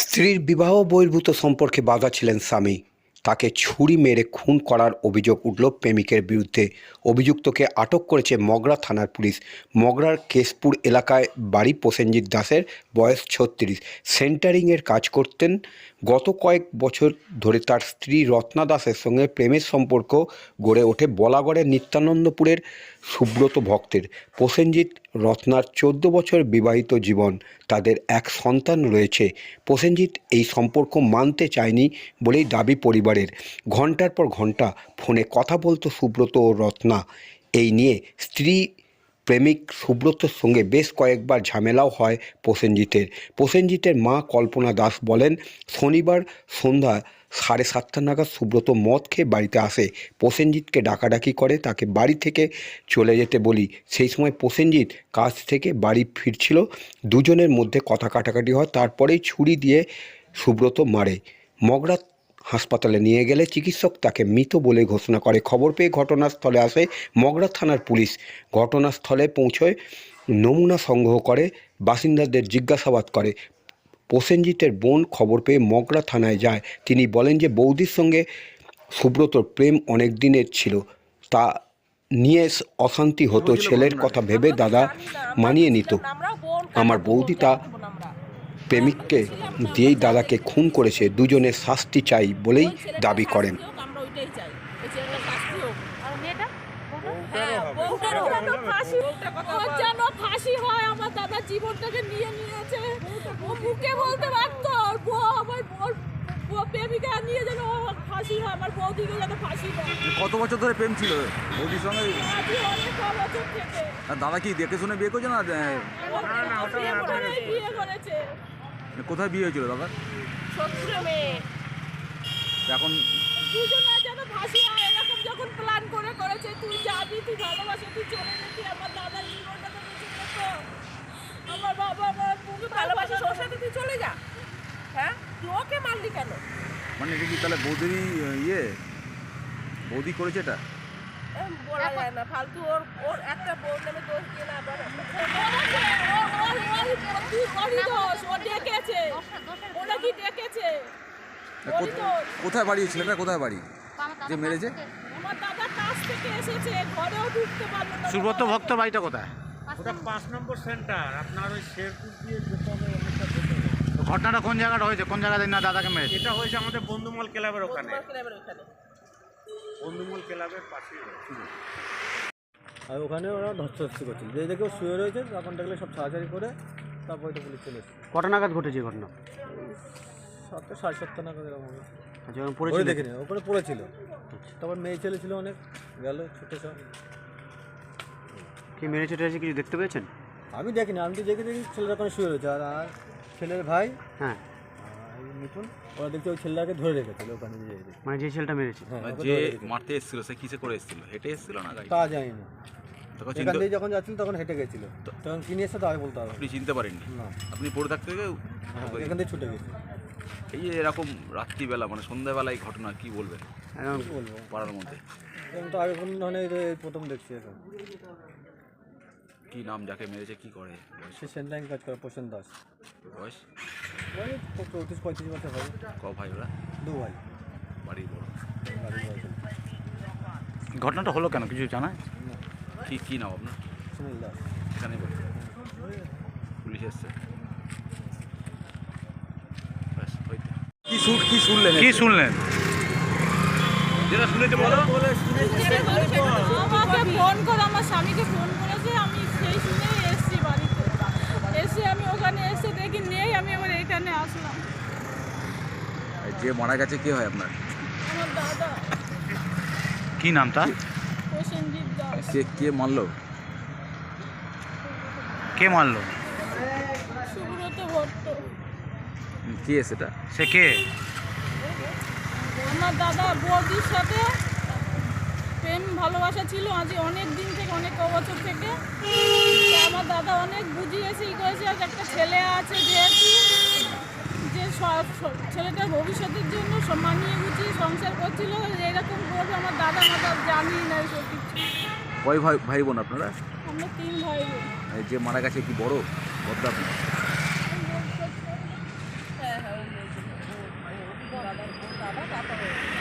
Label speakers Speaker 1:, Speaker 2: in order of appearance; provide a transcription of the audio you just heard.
Speaker 1: স্ত্রীর বিবাহ বহির্ভূত সম্পর্কে বাধা ছিলেন স্বামী। তাকে ছুরি মেরে খুন করার অভিযোগ উঠল প্রেমিকের বিরুদ্ধে। অভিযুক্তকে আটক করেছে মগরা থানার পুলিশ। মগরার কেশপুর এলাকায় বাড়ি প্রসেনজিৎ দাসের বয়স ছত্রিশ। সেন্টারিংয়ের কাজ করতেন। গত কয়েক বছর ধরে তার স্ত্রী রত্না দাসের সঙ্গে প্রেমের সম্পর্ক গড়ে ওঠে বলাগড়ের নিত্যানন্দপুরের সুব্রত ভক্তের। প্রসেনজিৎ রত্নার চোদ্দ বছর বিবাহিত জীবন তাদের এক সন্তান রয়েছে। প্রসেনজিৎ এই সম্পর্ক মানতে চায়নি বলেই দাবি পরিবারের। ঘণ্টার পর ঘণ্টা ফোনে কথা বলতো সুব্রত ও রত্না। এই নিয়ে স্ত্রী প্রেমিক সুব্রতর সঙ্গে বেশ কয়েকবার ঝামেলাও হয় প্রসেনজিতের। প্রসেনজিতের মা কল্পনা দাস বলেন, শনিবার সন্ধ্যা সাড়ে সাতটা নাগাদ সুব্রত মদ খেয়ে বাড়িতে আসে। প্রসেনজিৎকে ডাকাডাকি করে, তাকে বাড়ি থেকে চলে যেতে বলি। সেই সময় প্রসেনজিৎ কাজ থেকে বাড়ি ফিরছিল। দুজনের মধ্যে কথা কাটাকাটি হয়, তারপরেই ছুরি দিয়ে সুব্রত মারে। মগরা হাসপাতালে নিয়ে গেলে চিকিৎসক তাকে মৃত বলে ঘোষণা করে। খবর পেয়ে ঘটনাস্থলে আসে মগরা থানার পুলিশ। ঘটনাস্থলে পৌঁছয় নমুনা সংগ্রহ করে বাসিন্দাদের জিজ্ঞাসাবাদ করে। প্রসেনজিতের বোন খবর পেয়ে মগরা থানায় যায়। তিনি বলেন যে বৌদির সঙ্গে সুব্রতর প্রেম অনেক দিনের ছিল। তা নিয়ে অশান্তি হতো। ছেলের কথা ভেবে দাদা মানিয়ে নিত। আমার বৌদি তা প্রেমিককে দিয়েই দাদাকে খুন করেছে দুজনের শাস্তি চাই বলেই দাবি করেন।
Speaker 2: আমরা ওইটাই চাই এই ছেলেটার শাস্তি হোক
Speaker 3: আর মেয়েটা
Speaker 2: হ্যাঁ, হয় আমার দাদা জীবনটাকে নিয়ে নিয়েছে ও মুখে বলতে পারতো ওর বউ আমার ওর প্রেমিকা নিয়ে যেন ফাঁসি হয় আমার বৌদিকে যেন ফাঁসি হয়
Speaker 4: কত বছর ধরে প্রেম ছিল? বৌদির সঙ্গে? দাদা কি দেখে শুনে বিয়ে করছে না।
Speaker 2: বিয়ে করেছে।
Speaker 4: কোথায় বিয়ে হয়েছিল দাদা এখন
Speaker 2: দুজনে যেন এরকম যখন প্ল্যান করে করেছে তুই যাবি তুই ভালোবাসে তুই চলে যেতি আমার দাদার জীবনটা তো বেঁচে যেত। আমার বাবা আমার বুকে ভালোবাসে ওর সাথে তুই চলে যা। হ্যাঁ? তুই ওকে মারলি কেন?
Speaker 4: মানে এটা কি তাহলে বৌদিরই ইয়ে? বৌদি করেছে এটা?
Speaker 2: বলা যায় না ফালতু ওর ওর একটা বউ নামে দোষ দিয়ে না আবার ওরই দোষ ও ডেকেছে ওরা কি ডেকেছে ওরই দোষ
Speaker 4: কোথায় বাড়ি ছেলেটা কোথায় বাড়ি? যে মেরেছে?
Speaker 5: সুব্রত ভক্ত বাড়িটা কোথায়?
Speaker 6: ওটা পাঁচ নম্বর সেন্টার আপনার ওই শেরপুর দিয়ে যেতে হবে
Speaker 5: ঘটনাটা কোন জায়গাটা হয়েছে? কোন জায়গাতে না দাদাকে মেরেছে?
Speaker 6: এটা হয়েছে আমাদের বন্ধুমল ক্লাবের ওখানে।
Speaker 2: বন্ধুমার ক্লাবের ওখানে।
Speaker 6: বন্ধুমল ক্লাবের পাশে
Speaker 7: আর ওখানে ওরা ধস্তাধস্তি করছিল। যে দেখে ও শুয়ে রয়েছে তখন দেখলে সব ছাড়াছাড়ি করে তারপরে তো পুলিশ চলে এসেছে।
Speaker 5: কটা নাগাদ ঘটেছে ঘটনা?
Speaker 7: সাতটা সাড়ে সাতটা নাগাদ এরকম হবে।
Speaker 5: আচ্ছা যখন
Speaker 7: ওরে
Speaker 5: পড়েছিল
Speaker 7: দেখিনি পড়েছিল। তারপর মেয়ে ছেলে ছিল অনেক গেল ছুটে সব।
Speaker 5: কি মেরেছে টেরেছে কিছু দেখতে পেয়েছেন?
Speaker 7: আমি দেখিনি আমি তো দেখে দেখি ছেলেটা ওখানে শুয়ে রয়েছে। আর আর ছেলের ভাই
Speaker 5: হ্যাঁ।
Speaker 7: মিঠুন ওরা দেখছি ওই ছেলেটাকে ধরে রেখেছিল ওখানে যে
Speaker 5: মানে যে ছেলেটা মেরেছে?
Speaker 7: হ্যাঁ ওকে
Speaker 4: যে মারতে এসেছিল সে কিসে করে এসেছিল? হেঁটে এসেছিল না গাড়ি
Speaker 7: তা যায়নি
Speaker 4: তখন
Speaker 7: এখান থেকে যখন যাচ্ছিল তখন হেঁটে গেছিল। তখন কিনে এসে তাই বলতে হবে
Speaker 4: আপনি চিনতে পারেননি?
Speaker 7: না।
Speaker 4: আপনি পড়ে থাকতে থেকে
Speaker 7: হ্যাঁ, এখান থেকে ছুটে গেছে।
Speaker 4: এই যে এরকম রাত্রিবেলা মানে সন্ধ্যাবেলায় ঘটনা কি বলবেন?
Speaker 7: বলব
Speaker 4: পাড়ার মধ্যে?
Speaker 7: তো আগে কোনো ধরনের প্রথম দেখছি এখন।
Speaker 4: কি নাম যাকে মেরেছে কি করে?
Speaker 7: সে সেন্টারিং কাজ করে প্রসেন দাস।
Speaker 4: বয়স?
Speaker 7: ওই চৌত্রিশ পঁয়ত্রিশ বছর হবে।
Speaker 4: ক ভাই ওরা?
Speaker 7: দু ভাই।
Speaker 4: বড়।
Speaker 5: ঘটনাটা হলো কেন কিছু জানা?
Speaker 7: না
Speaker 4: কি কি নাম আপনার?
Speaker 7: সুনীল দাস।
Speaker 4: এখানে বাড়ি পুলিশ এসছে ব্যাস, ওই তো। কি কি শুনলেন?
Speaker 5: কি শুনলেন?
Speaker 4: যেটা শুনেছে বলো।
Speaker 2: আমাকে ফোন করে আমার স্বামীকে ফোন করেছে আমি সেই শুনেই এসেছি বাড়িতে। এসে আমি ওখানে এসে দেখি নেই আমি আবার এখানে আসলাম।
Speaker 4: যে মারা গেছে কে হয় আপনার?
Speaker 2: আমার দাদা।
Speaker 5: কি নাম তার?
Speaker 2: প্রসেনজিৎ দাস।
Speaker 4: কে কে মারলো?
Speaker 5: কে মারলো?
Speaker 2: সুব্রত ভট্ট।
Speaker 4: কে সেটা?
Speaker 5: সে কে?
Speaker 2: আমার দাদা বৌদির সাথে প্রেম ভালোবাসা ছিল আজ অনেক দিন থেকে অনেক বছর থেকে। আমার দাদা অনেক বুঝিয়েছে ই করেছে আর একটা ছেলে আছে যেহেতু যে ছেলেটার ভবিষ্যতের জন্য মানিয়ে গুছিয়ে সংসার করছিল এরকম করবে আমার দাদা মাথা জানি না এসব কিছু।
Speaker 4: কয় ভাই ভাই বোন আপনারা?
Speaker 2: আমরা তিন ভাই বোন।
Speaker 4: যে মারা গেছে কি বড়? বদ্দা
Speaker 7: Bongkar?